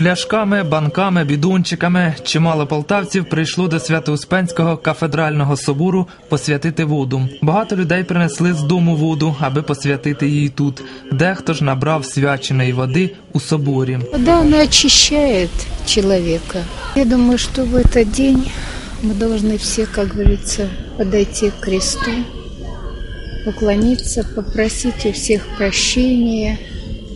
Пляшками, банками, бідончиками чимало полтавців прийшло до Свято-Успенського кафедрального собору посвятити воду. Багато людей принесли з дому воду, аби посвятити її тут. Дехто ж набрав свяченої води у соборі. Вода, она очищает человека. Я думаю, что в этот день мы должны все, как говорится, подойти к кресту, поклониться, попросить у всех прощения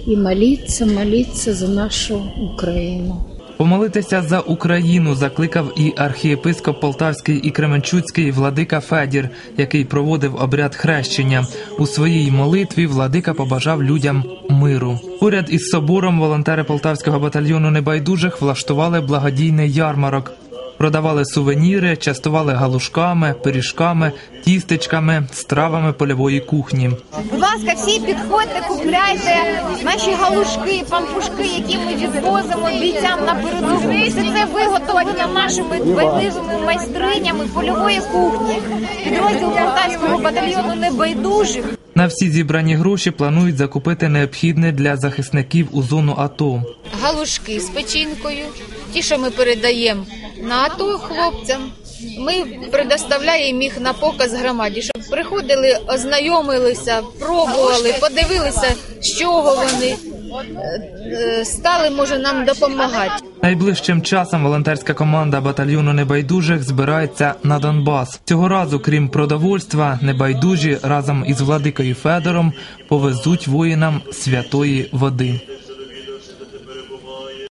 и молиться, молиться за нашу Украину. Помолитися за Україну закликав і архієпископ Полтавський і Кременчуцький владика Федір, який проводив обряд хрещення. У своїй молитві владика побажав людям миру. Поряд із собором волонтери полтавського батальйону небайдужих влаштували благодійний ярмарок. Продавали сувеніри, частували галушками, пиріжками, тістечками, стравами польової кухні. Будь ласка, всі підходьте, купляйте наші галушки, пампушки, які ми відвозимо бійцям на передову. Все це виготовлено нашими дбайливими майстринями польової кухні. Підрозділ полтавського батальйону небайдужих. На всі зібрані гроші планують закупити необхідне для захисників у зону АТО. галушки з печінкою, ті, що ми передаємо на АТО хлопцям. Ми предоставляємо їх на показ громаді, щоб приходили, ознайомилися, пробували, подивилися, з чого вони е, е, стали, може нам допомагати. Найближчим часом волонтерська команда батальйону небайдужих збирається на Донбас. Цього разу, крім продовольства, небайдужі разом із владикою Федором повезуть воїнам святої води.